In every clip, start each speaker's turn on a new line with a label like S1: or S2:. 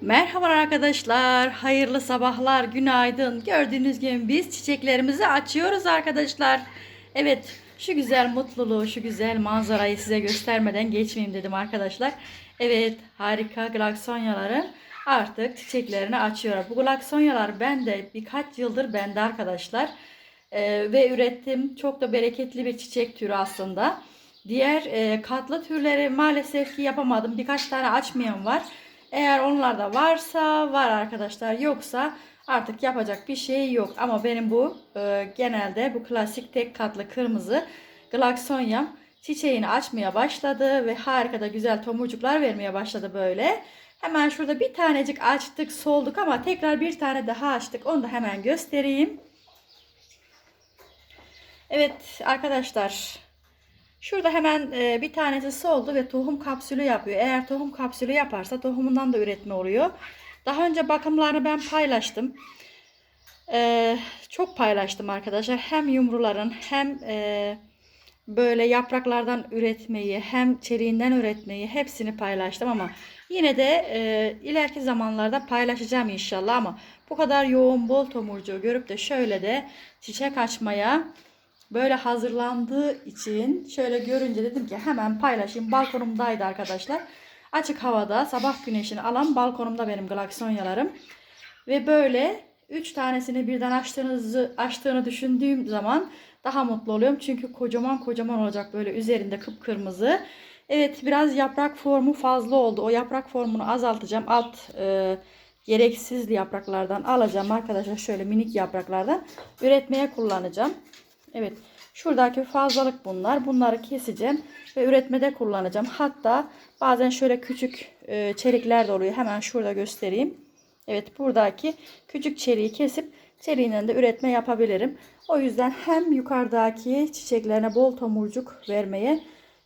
S1: Merhaba arkadaşlar, hayırlı sabahlar, günaydın. Gördüğünüz gibi biz çiçeklerimizi açıyoruz arkadaşlar. Evet, şu güzel mutluluğu, şu güzel manzarayı size göstermeden geçmeyeyim dedim arkadaşlar. Evet, harika glaksonyaların artık çiçeklerini açıyor. Bu glaksonyalar bende birkaç yıldır bende arkadaşlar. Ee, ve ürettim. Çok da bereketli bir çiçek türü aslında. Diğer e, katlı türleri maalesef ki yapamadım. Birkaç tane açmayan var. Eğer onlarda varsa var arkadaşlar yoksa artık yapacak bir şey yok. Ama benim bu e, genelde bu klasik tek katlı kırmızı glaksonyam çiçeğini açmaya başladı ve harika da güzel tomurcuklar vermeye başladı böyle. Hemen şurada bir tanecik açtık solduk ama tekrar bir tane daha açtık onu da hemen göstereyim. Evet arkadaşlar Şurada hemen e, bir tanesi soldu ve tohum kapsülü yapıyor. Eğer tohum kapsülü yaparsa tohumundan da üretme oluyor. Daha önce bakımlarını ben paylaştım. E, çok paylaştım arkadaşlar. Hem yumruların hem e, böyle yapraklardan üretmeyi hem çeliğinden üretmeyi hepsini paylaştım ama yine de e, ileriki zamanlarda paylaşacağım inşallah ama bu kadar yoğun bol tomurcuğu görüp de şöyle de çiçek açmaya böyle hazırlandığı için şöyle görünce dedim ki hemen paylaşayım. Balkonumdaydı arkadaşlar. Açık havada sabah güneşini alan balkonumda benim glaksonyalarım. Ve böyle 3 tanesini birden açtığınızı açtığını düşündüğüm zaman daha mutlu oluyorum. Çünkü kocaman kocaman olacak böyle üzerinde kıpkırmızı. Evet biraz yaprak formu fazla oldu. O yaprak formunu azaltacağım. Alt e, gereksiz yapraklardan alacağım arkadaşlar. Şöyle minik yapraklardan üretmeye kullanacağım. Evet. Şuradaki fazlalık bunlar. Bunları keseceğim ve üretmede kullanacağım. Hatta bazen şöyle küçük e, çelikler de oluyor. Hemen şurada göstereyim. Evet buradaki küçük çeliği kesip çeliğinden de üretme yapabilirim. O yüzden hem yukarıdaki çiçeklerine bol tomurcuk vermeye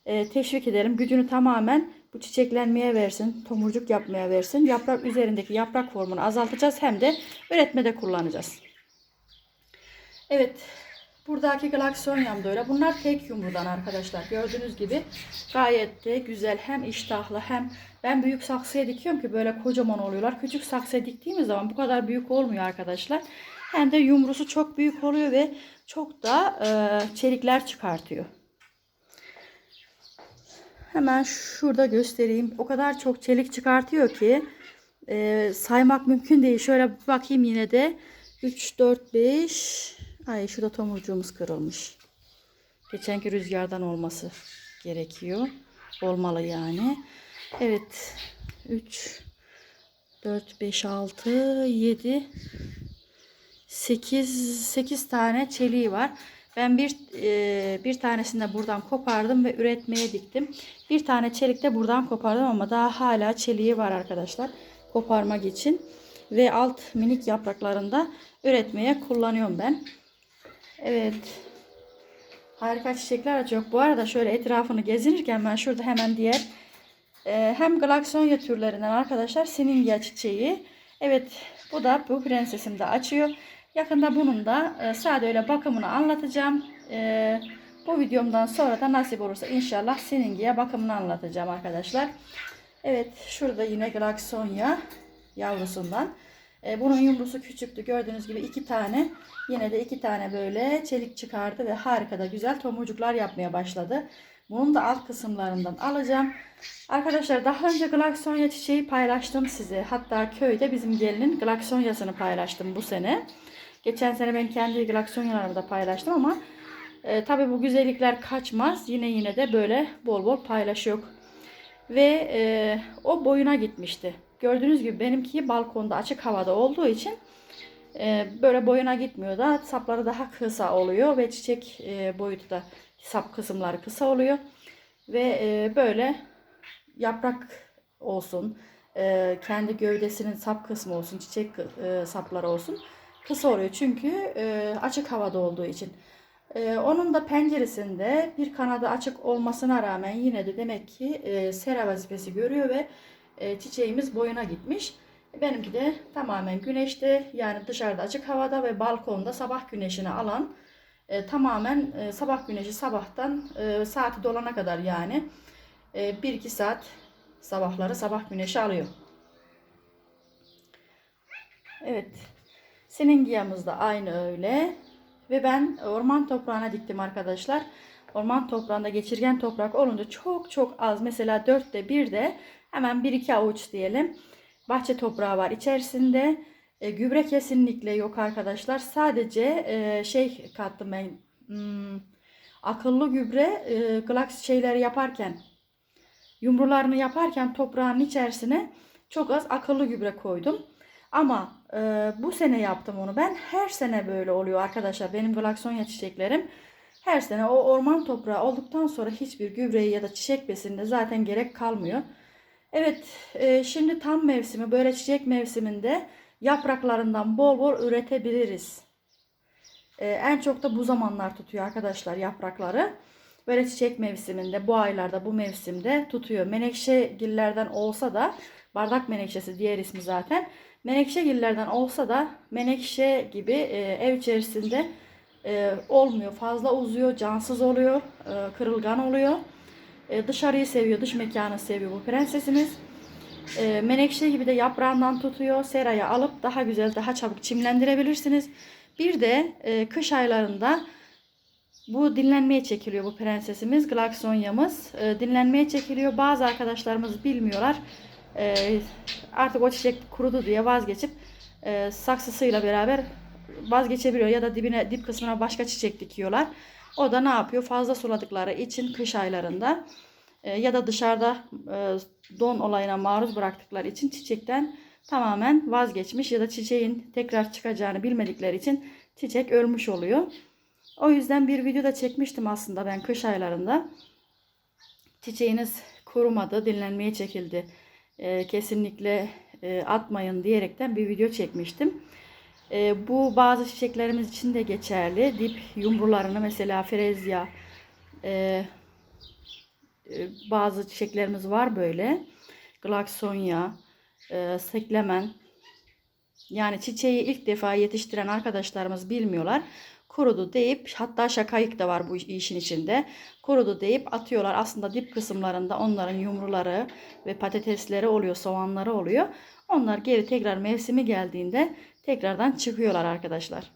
S1: e, teşvik ederim. Gücünü tamamen bu çiçeklenmeye versin, tomurcuk yapmaya versin. Yaprak üzerindeki yaprak formunu azaltacağız hem de üretmede kullanacağız. Evet Buradaki glaksonyam da öyle. Bunlar tek yumrudan arkadaşlar. Gördüğünüz gibi gayet de güzel. Hem iştahlı hem ben büyük saksıya dikiyorum ki böyle kocaman oluyorlar. Küçük saksıya diktiğimiz zaman bu kadar büyük olmuyor arkadaşlar. Hem de yumrusu çok büyük oluyor ve çok da e, çelikler çıkartıyor. Hemen şurada göstereyim. O kadar çok çelik çıkartıyor ki e, saymak mümkün değil. Şöyle bakayım yine de. 3, 4, 5, Ay şurada tomurcuğumuz kırılmış. Geçenki rüzgardan olması gerekiyor. Olmalı yani. Evet. 3 4 5 6 7 8 8 tane çeliği var. Ben bir e, bir tanesini de buradan kopardım ve üretmeye diktim. Bir tane çelik de buradan kopardım ama daha hala çeliği var arkadaşlar. Koparmak için ve alt minik yapraklarında üretmeye kullanıyorum ben. Evet. Harika çiçekler açıyor. Bu arada şöyle etrafını gezinirken ben şurada hemen diğer e, hem Galaksonya türlerinden arkadaşlar Siningya çiçeği. Evet bu da bu prensesim de açıyor. Yakında bunun da e, sade öyle bakımını anlatacağım. E, bu videomdan sonra da nasip olursa inşallah Siningya bakımını anlatacağım arkadaşlar. Evet şurada yine Galaksonya yavrusundan. E, bunun yumrusu küçüktü. Gördüğünüz gibi iki tane yine de iki tane böyle çelik çıkardı ve harika da güzel tomurcuklar yapmaya başladı. Bunun da alt kısımlarından alacağım. Arkadaşlar daha önce glaksonya çiçeği paylaştım size. Hatta köyde bizim gelinin glaksonyasını paylaştım bu sene. Geçen sene ben kendi glaksonyalarımı da paylaştım ama e, tabi bu güzellikler kaçmaz. Yine yine de böyle bol bol paylaşıyor. Ve e, o boyuna gitmişti. Gördüğünüz gibi benimki balkonda açık havada olduğu için e, böyle boyuna gitmiyor da sapları daha kısa oluyor ve çiçek e, boyutu da sap kısımları kısa oluyor. Ve e, böyle yaprak olsun, e, kendi gövdesinin sap kısmı olsun, çiçek e, sapları olsun kısa oluyor. Çünkü e, açık havada olduğu için. E, onun da penceresinde bir kanadı açık olmasına rağmen yine de demek ki e, sera vazifesi görüyor ve e, çiçeğimiz boyuna gitmiş. Benimki de tamamen güneşte yani dışarıda açık havada ve balkonda sabah güneşini alan e, tamamen e, sabah güneşi sabahtan e, saati dolana kadar yani e, 1-2 saat sabahları sabah güneşi alıyor. Evet. Siningiyamız da aynı öyle. Ve ben orman toprağına diktim arkadaşlar. Orman toprağında geçirgen toprak olunca çok çok az. Mesela dörtte bir de hemen bir iki avuç diyelim. Bahçe toprağı var içerisinde. E, gübre kesinlikle yok arkadaşlar. Sadece e, şey kattım ben. Hmm, akıllı gübre e, glaks şeyleri yaparken yumrularını yaparken toprağın içerisine çok az akıllı gübre koydum. Ama e, bu sene yaptım onu ben. Her sene böyle oluyor arkadaşlar. Benim glaksonya çiçeklerim her sene o orman toprağı olduktan sonra hiçbir gübreyi ya da çiçek besinine zaten gerek kalmıyor. Evet e, şimdi tam mevsimi böyle çiçek mevsiminde yapraklarından bol bol üretebiliriz. E, en çok da bu zamanlar tutuyor arkadaşlar yaprakları. Böyle çiçek mevsiminde bu aylarda bu mevsimde tutuyor. Menekşe gillerden olsa da bardak menekşesi diğer ismi zaten. Menekşe gillerden olsa da menekşe gibi e, ev içerisinde e, olmuyor. Fazla uzuyor, cansız oluyor, e, kırılgan oluyor. E, dışarıyı seviyor, dış mekanı seviyor bu prensesimiz. E, menekşe gibi de yaprağından tutuyor. Seraya alıp daha güzel, daha çabuk çimlendirebilirsiniz. Bir de e, kış aylarında bu dinlenmeye çekiliyor bu prensesimiz. Glaksonyamız e, dinlenmeye çekiliyor. Bazı arkadaşlarımız bilmiyorlar. E, artık o çiçek kurudu diye vazgeçip e, saksısıyla beraber vazgeçebiliyor ya da dibine dip kısmına başka çiçek dikiyorlar. O da ne yapıyor? Fazla suladıkları için kış aylarında e, ya da dışarıda e, don olayına maruz bıraktıkları için çiçekten tamamen vazgeçmiş ya da çiçeğin tekrar çıkacağını bilmedikleri için çiçek ölmüş oluyor. O yüzden bir video da çekmiştim aslında ben kış aylarında. Çiçeğiniz kurumadı, dinlenmeye çekildi. E, kesinlikle e, atmayın diyerekten bir video çekmiştim. E, bu bazı çiçeklerimiz için de geçerli. Dip yumrularını mesela frezya, e, e, bazı çiçeklerimiz var böyle. Glaksonya, e, seklemen. Yani çiçeği ilk defa yetiştiren arkadaşlarımız bilmiyorlar. Kurudu deyip hatta şakayık da var bu işin içinde. Kurudu deyip atıyorlar. Aslında dip kısımlarında onların yumruları ve patatesleri oluyor, soğanları oluyor. Onlar geri tekrar mevsimi geldiğinde tekrardan çıkıyorlar arkadaşlar.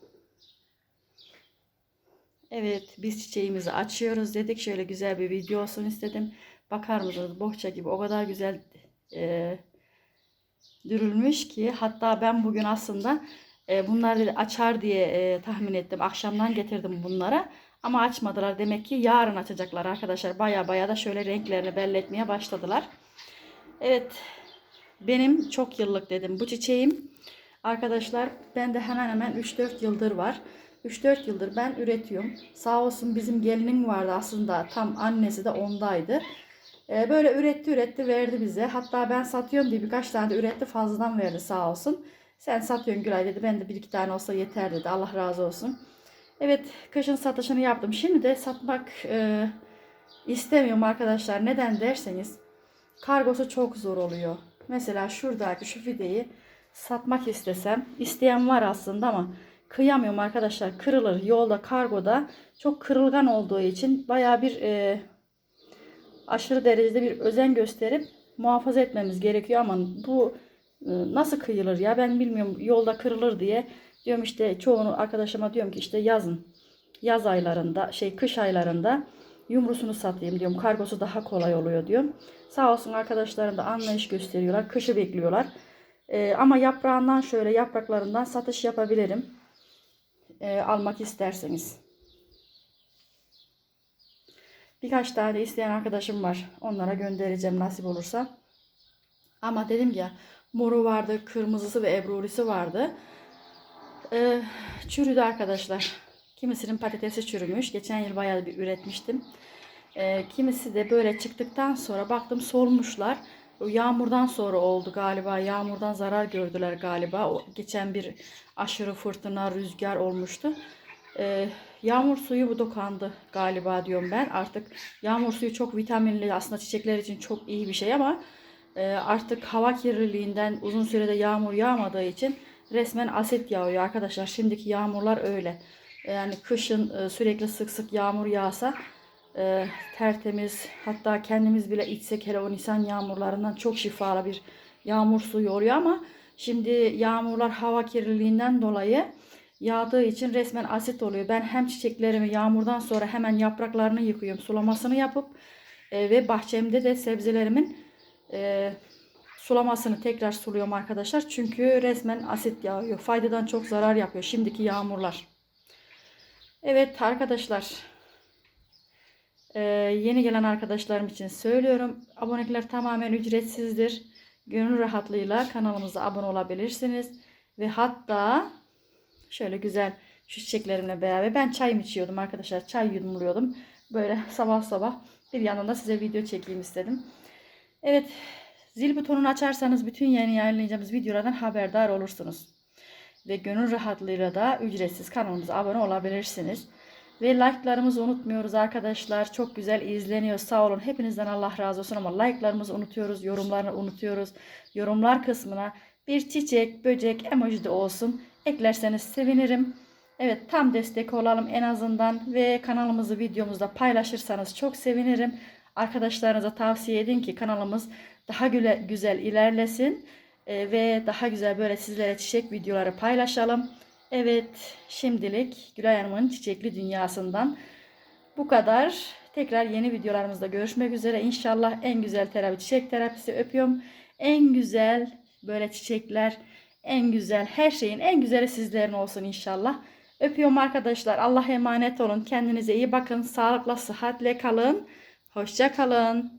S1: Evet biz çiçeğimizi açıyoruz dedik. Şöyle güzel bir video olsun istedim. Bakar mısınız bohça gibi o kadar güzel e, dürülmüş ki. Hatta ben bugün aslında e, bunları açar diye e, tahmin ettim. Akşamdan getirdim bunlara. Ama açmadılar. Demek ki yarın açacaklar arkadaşlar. Baya baya da şöyle renklerini belli etmeye başladılar. Evet. Benim çok yıllık dedim bu çiçeğim. Arkadaşlar ben de hemen hemen 3-4 yıldır var. 3-4 yıldır ben üretiyorum. Sağ olsun bizim gelinim vardı aslında tam annesi de ondaydı. Ee, böyle üretti üretti verdi bize. Hatta ben satıyorum diye birkaç tane de üretti fazladan verdi sağ olsun. Sen satıyorsun Gülay dedi. Ben de bir iki tane olsa yeter dedi. Allah razı olsun. Evet kışın satışını yaptım. Şimdi de satmak e, istemiyorum arkadaşlar. Neden derseniz kargosu çok zor oluyor. Mesela şuradaki şu fideyi satmak istesem isteyen var aslında ama kıyamıyorum arkadaşlar. Kırılır yolda kargoda. Çok kırılgan olduğu için baya bir e, aşırı derecede bir özen gösterip muhafaza etmemiz gerekiyor ama bu e, nasıl kıyılır ya? Ben bilmiyorum yolda kırılır diye. Diyorum işte çoğunu arkadaşıma diyorum ki işte yazın yaz aylarında şey kış aylarında yumrusunu satayım diyorum. Kargosu daha kolay oluyor diyorum. Sağ olsun arkadaşlarım da anlayış gösteriyorlar kışı bekliyorlar ee, ama yaprağından şöyle yapraklarından satış yapabilirim ee, almak isterseniz birkaç tane isteyen arkadaşım var onlara göndereceğim nasip olursa ama dedim ya moru vardı, kırmızısı ve ebrulisi vardı. Ee, çürüdü arkadaşlar. Kimisinin patatesi çürümüş. Geçen yıl bayağı bir üretmiştim. Ee, kimisi de böyle çıktıktan sonra baktım solmuşlar. Yağmurdan sonra oldu galiba. Yağmurdan zarar gördüler galiba. O geçen bir aşırı fırtına, rüzgar olmuştu. Ee, yağmur suyu bu dokandı galiba diyorum ben. Artık yağmur suyu çok vitaminli. Aslında çiçekler için çok iyi bir şey ama ee, artık hava kirliliğinden uzun sürede yağmur yağmadığı için resmen asit yağıyor arkadaşlar. Şimdiki yağmurlar öyle. Yani kışın e, sürekli sık sık yağmur yağsa e, tertemiz hatta kendimiz bile içsek hele o Nisan yağmurlarından çok şifalı bir yağmur suyu oluyor ama Şimdi yağmurlar hava kirliliğinden dolayı yağdığı için resmen asit oluyor. Ben hem çiçeklerimi yağmurdan sonra hemen yapraklarını yıkıyorum. Sulamasını yapıp e, ve bahçemde de sebzelerimin e, sulamasını tekrar suluyorum arkadaşlar. Çünkü resmen asit yağıyor. Faydadan çok zarar yapıyor şimdiki yağmurlar. Evet arkadaşlar. Ee, yeni gelen arkadaşlarım için söylüyorum. Abonelikler tamamen ücretsizdir. Gönül rahatlığıyla kanalımıza abone olabilirsiniz. Ve hatta şöyle güzel şu çiçeklerimle beraber ben çayım içiyordum arkadaşlar. Çay yudumluyordum. Böyle sabah sabah bir yandan da size video çekeyim istedim. Evet zil butonunu açarsanız bütün yeni yayınlayacağımız videolardan haberdar olursunuz. Ve gönül rahatlığıyla da ücretsiz kanalımıza abone olabilirsiniz. Ve like'larımızı unutmuyoruz arkadaşlar. Çok güzel izleniyor. Sağ olun. Hepinizden Allah razı olsun ama like'larımızı unutuyoruz. Yorumlarını unutuyoruz. Yorumlar kısmına bir çiçek, böcek, emoji de olsun. Eklerseniz sevinirim. Evet tam destek olalım en azından. Ve kanalımızı videomuzda paylaşırsanız çok sevinirim. Arkadaşlarınıza tavsiye edin ki kanalımız daha güle, güzel ilerlesin. Ee, ve daha güzel böyle sizlere çiçek videoları paylaşalım. Evet, şimdilik Gülay Hanım'ın çiçekli dünyasından bu kadar. Tekrar yeni videolarımızda görüşmek üzere. İnşallah en güzel terapi çiçek terapisi öpüyorum. En güzel böyle çiçekler, en güzel her şeyin en güzeli sizlerin olsun inşallah. Öpüyorum arkadaşlar. Allah'a emanet olun. Kendinize iyi bakın. Sağlıkla, sıhhatle kalın. Hoşça kalın.